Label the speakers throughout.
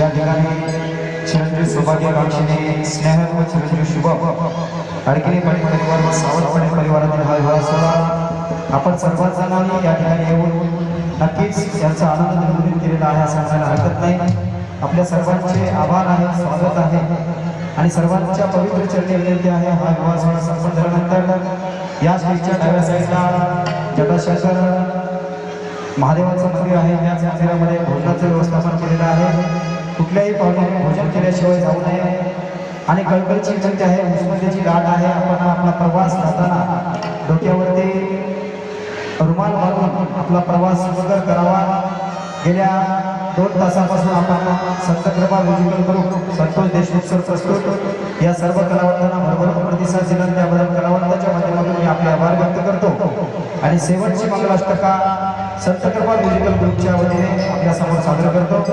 Speaker 1: या ठिकाणी चिरंजीव सौभाग्यकांक्षीने स्नेह व चिरंजीव शुभ. अडकिने पाणी परिवार व सावंतपणे पाणी परिवारातील हा विवाह सोहळा आपण सर्वात जणांनी या ठिकाणी येऊन नक्कीच याचा आनंद निर्मित केलेला आहे असं म्हणायला हरकत नाही. आपल्या सर्वांचे आभार आहे स्वागत आहे. आणि सर्वांच्या पवित्र चरणी विनंती आहे हा विवाह सोहळा संपन्न झाल्यानंतर या स्टेजच्या डाव्या साईडला जटाशंकर महादेवाचं मंदिर आहे. त्याच मंदिरामध्ये भोजनाचं व्यवस्थापन केलेलं आहे. कुठल्याही पाहुण्याने भोजन केल्याशिवाय जाऊ नये. आणि कळकळची विनंती आहे उष्णतेची लाट आहे. आपण आपला प्रवास जाताना डोक्यावरती रुमाल बांधून आपला प्रवास सुखकर करावा. गेल्या दोन तासापासून आपण संत कृपा म्युझिकल करू. संतोष देशमुख सर प्रस्तुत. या सर्व कलावंतांना भरभर प्रतिसाद दिला त्याबद्दल कलावंताच्या माध्यमातून मी आपले आभार व्यक्त करतो. आणि शेवटची मंगलाष्टका संत कृपा म्युझिकल ग्रुपच्या वतीने आपल्यासमोर सादर करतो.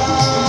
Speaker 1: Thank you.